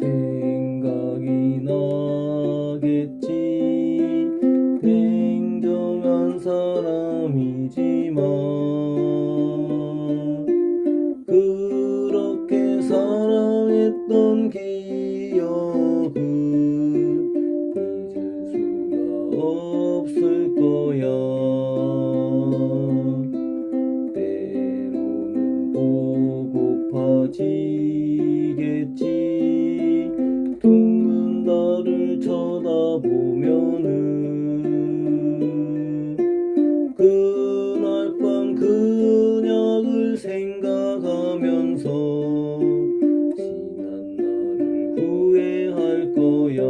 생각이 나겠지. 냉정한 사람이지만 그렇게 사랑했던 기 쳐다보면은 그날 밤 그녀를 생각하면서 지난 날을 후회할 거야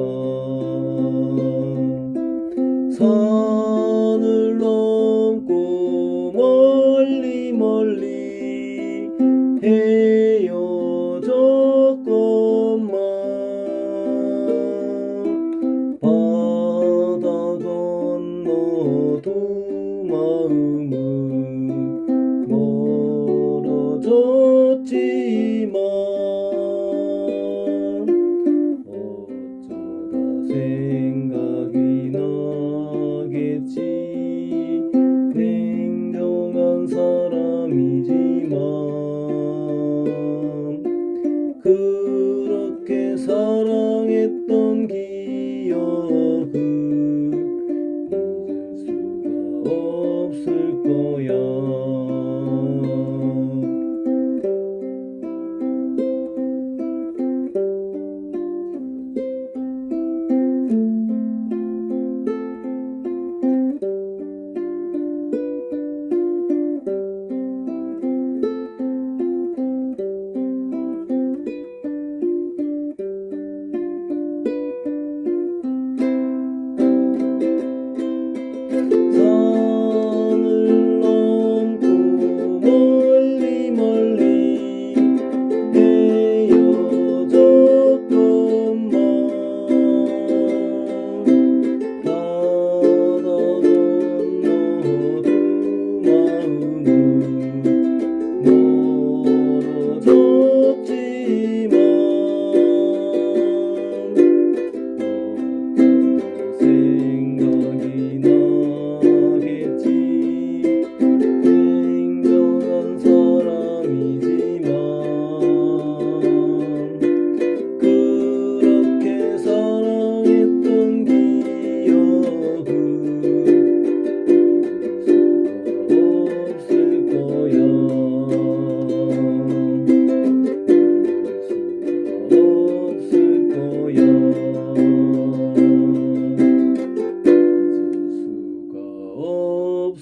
と舞う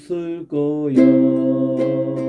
없을 거야.